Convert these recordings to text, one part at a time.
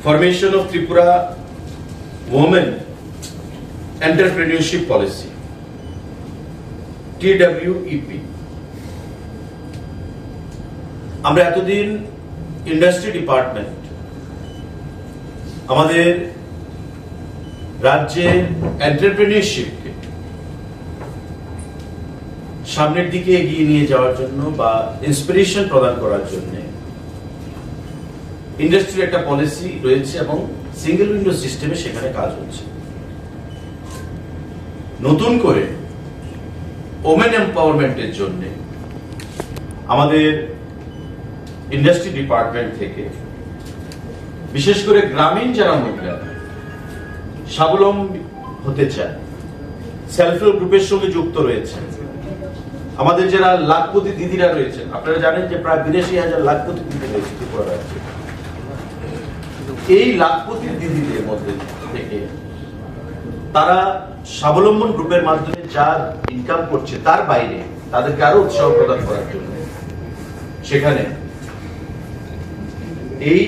formation of Tripura Women Entrepreneurship Policy TWEP আমরা এতদিন industry department আমাদের রাজ্যের এন্টারপ্রেনিয়রশিপকে সামনের দিকে এগিয়ে নিয়ে যাওয়ার জন্য বা ইন্সপিরেশন প্রদান করার জন্য ইন্ডাস্ট্রির একটা পলিসি রয়েছে এবং সিঙ্গেল উইন্ডো সিস্টেমে সেখানে কাজ হচ্ছে। নতুন করে ওমেন এম্পাওয়ারমেন্টের জন্য আমাদের ইন্ডাস্ট্রি ডিপার্টমেন্ট থেকে বিশেষ করে গ্রামীণ যারা মহিলা স্বাবলম্বী হতে চায় সেলফ হেল্প গ্রুপের সঙ্গে যুক্ত রয়েছে আমাদের যারা লাখপতি দিদিরা রয়েছেন, আপনারা জানেন যে প্রায় বিরাশি হাজার লাখপতি দিদি রয়েছে ত্রিপুরা রাজ্যে। এই লাখপতি দিদিদের মধ্যে থেকে তারা স্বাবলম্বন গ্রুপের মাধ্যমে যা ইনকাম করছে তার বাইরে তাদেরকে আরও উৎসাহ প্রদান করার জন্য সেখানে এই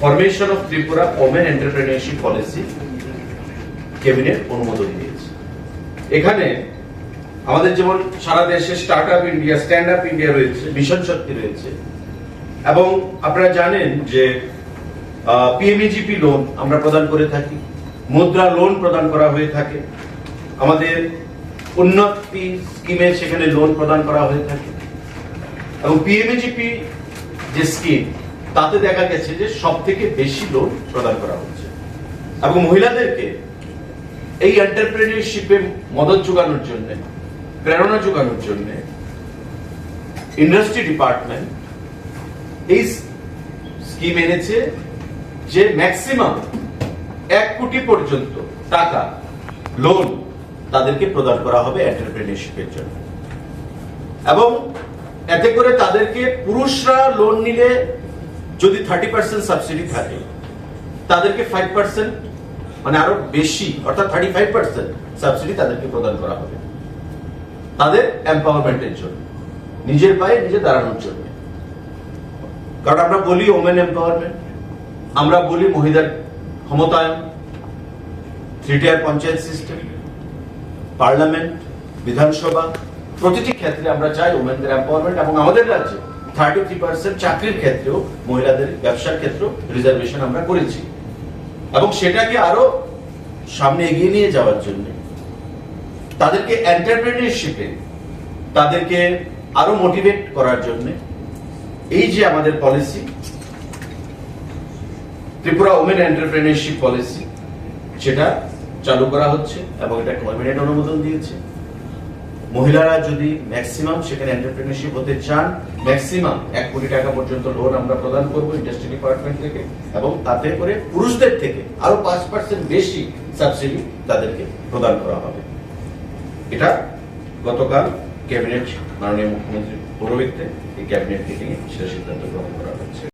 formation of Tripura women entrepreneurship policy cabinet অনুমোদন দিয়েছে। এখানে আমাদের যেমন সারা দেশে start up India stand up India রয়েছে মিশন শক্তি রয়েছে। এবং আপনারা জানেন যে পিএমইজিপি লোন আমরা প্রদান করে থাকি। মুদ্রা লোন প্রদান করা হয়ে থাকে। আমাদের উন্নতি স্কিমে সেখানে লোন প্রদান করা হয়ে থাকে। এবং পিএমইজিপি যে স্কিম তাতে দেখা গেছে যে সব থেকে বেশি লোন প্রদান করা হচ্ছে। এবং মহিলাদেরকে এই এন্টারপ্রেনিয়রশিপে মদত যোগানোর জন্য, প্রেরণা যোগানোর জন্য ইন্ডাস্ট্রি ডিপার্টমেন্ট এই স্কিম এনেছে যে ম্যাক্সিমাম এক কোটি পর্যন্ত টাকা লোন তাদেরকে প্রদান করা হবে এন্টারপ্রেনিয়রশিপের জন্য। এবং এতে করে তাদেরকে পুরুষরা লোন নিলে যদি থার্টি পার্সেন্ট সাবসিডি থাকে, তাদেরকে ফাইভ পার্সেন্ট মানে আরও বেশি, অর্থাৎ থার্টি ফাইভ পার্সেন্ট সাবসিডি তাদেরকে প্রদান করা হবে। তাদের এম্পাওয়ারমেন্টের জন্য, নিজের পায়ে নিজে দাঁড়ানোর জন্য। কারণ আমরা বলি ওমেন এম্পাওয়ারমেন্ট আমরা বলি মহিলার ক্ষমতায়ন three tier panchayat system parliament বিধানসভা, প্রতিটি ক্ষেত্রে আমরা চাই ওমেনদের এম্পাওয়ারমেন্ট এবং আমাদের রাজ্যে থার্টি থ্রি পার্সেন্ট চাকরির ক্ষেত্রেও মহিলাদের ব্যবসার ক্ষেত্রেও রিজার্ভেশন আমরা করেছি। এবং সেটাকে আরও সামনে এগিয়ে নিয়ে যাওয়ার জন্য তাদেরকে এন্টারপ্রেনিয়রশিপে তাদেরকে আরও মোটিভেট করার জন্য এই যে আমাদের policy Tripura women entrepreneurship policy সেটা চালু করা হচ্ছে এবং এটা ক্যাবিনেট অনুমোদন দিয়েছে। মহিলারা যদি ম্যাক্সিমাম সেখানে এন্টারপ্রেনিয়রশিপ হতে চান ম্যাক্সিমাম এক কোটি টাকা পর্যন্ত লোন আমরা প্রদান করব ইন্ডাস্ট্রি ডিপার্টমেন্ট থেকে এবং তাতে করে পুরুষদের থেকে আরও পাঁচ পার্সেন্ট বেশি সাবসিডি তাদেরকে প্রদান করা হবে। এটা গতকাল ক্যাবিনেট মাননীয় মুখ্যমন্ত্রী পৌরোহিত্যে এই ক্যাবিনেট মিটিংয়ে সেটা সিদ্ধান্ত গ্রহণ করা হয়েছে।